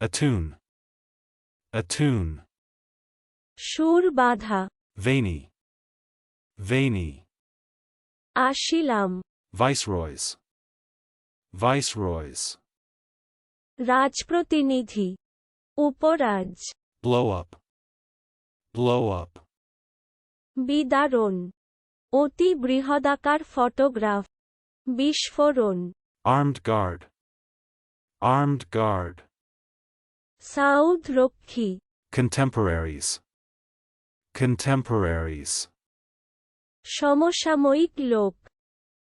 Attune. Attune. সুর বাঁধা Veiny. Veiny. আসিলাম Viceroys. Viceroys. রাজপ্রতিনিধি উপরাজ Blow up. Blow up. বিদারণ অতি বৃহদাকার ফটোগ্রাফ বিস্ফোরণ Armed guard. Armed guard. সাউথ রক্ষী Contemporaries. Contemporaries. সমসাময়িক লোক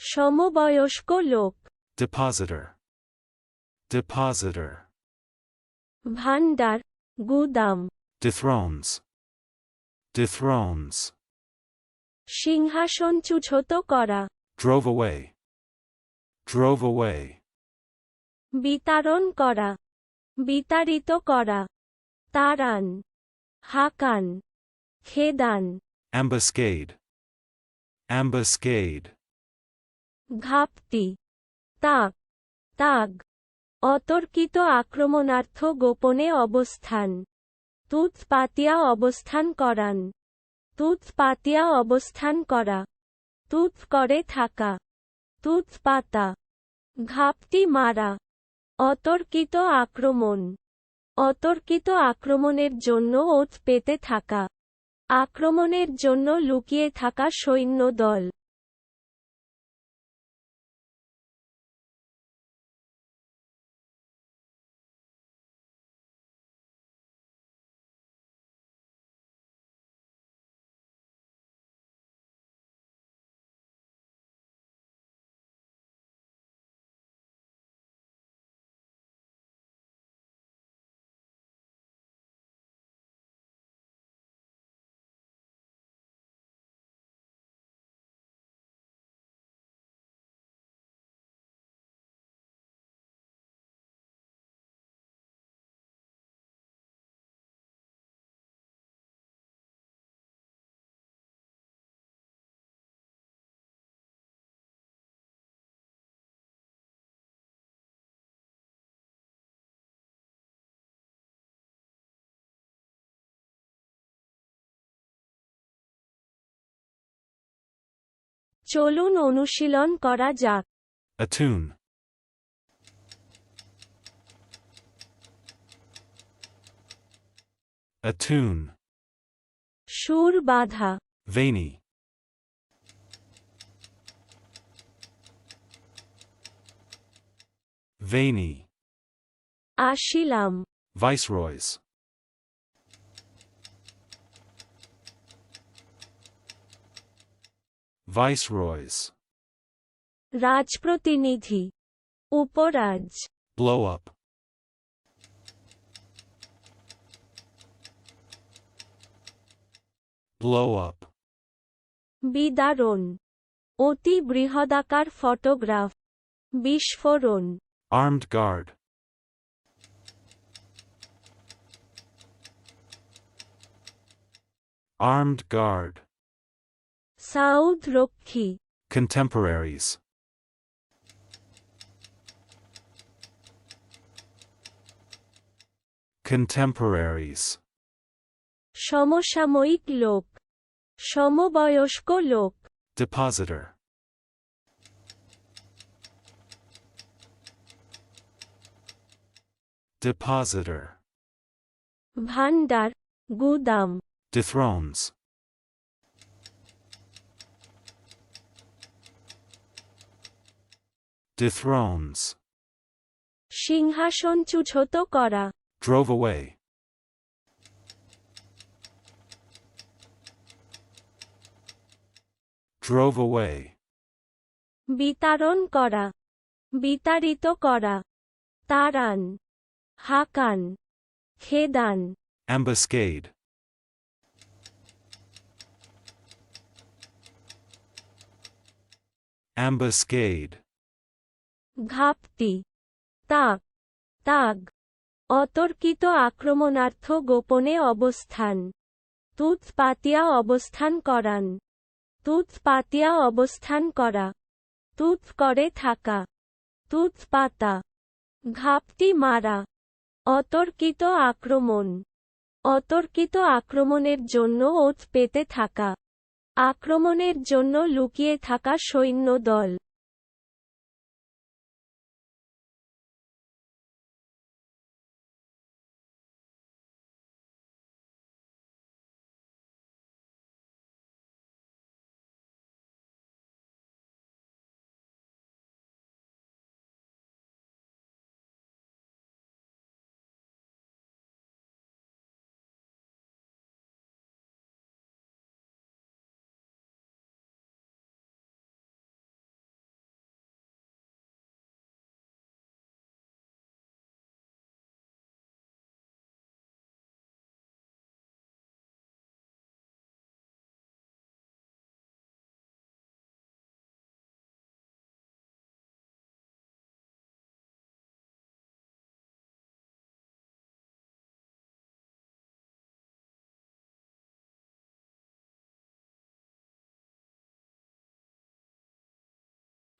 সমবয়স্ক লোক Depositor. Depositor. ভাণ্ডার গুদাম Dethrones. Dethrones. সিংহাসনচ্যুত করা Drove away. Drove away. বিতারণ করা বিতাড়িত করা। তারান। হাকান। খেদান। Ambuscade. Ambuscade. ঘাপটি। তাক। তাগ। অতর্কিত আক্রমণার্থ গোপনে অবস্থান। তুত পাতিয়া অবস্থান করান। তুত পাতিয়া অবস্থান করা। তুত করে থাকা। তুত পাতা ঘাপটি মারা। অতর্কিত আক্রমণ। অতর্কিত আক্রমণের জন্য ওত পেতে থাকা। আক্রমণের জন্য লুকিয়ে থাকা সৈন্যদল। চলুন অনুশীলন করা যাক Attune. Attune. সুর বাঁধা Veiny. Veiny. আসিলাম Viceroys. Viceroys. রাজপ্রতিনিধি উপরাজ Blow up. Blow up. বিদারণ অতি বৃহদাকার ফটোগ্রাফ বিস্ফোরণ Armed guard. Armed guard. সাউথ রক্ষী Contemporaries. Contemporaries. সমসাময়িক লোক সমবয়স্ক লোক Depositor. Depositor. ভাণ্ডার গুদাম Dethrones. Dethrones. সিংহাসনচ্যুত করা Drove away. Drove away. বিতারণ করা বিতাড়িত করা তারান হাকান খেদান Ambuscade. Ambuscade. ঘাপটি তাক, তাগ, অতর্কিত আক্রমণার্থ গোপনে অবস্থান তুত পাতিয়া অবস্থান করান তুত পাতিয়া অবস্থান করা তুত করে থাকা তুত পাতা ঘাপটি মারা, অতর্কিত আক্রমণ, অতর্কিত আক্রমণের জন্য ওত পেতে থাকা, আক্রমণের জন্য লুকিয়ে থাকা সৈন্য দল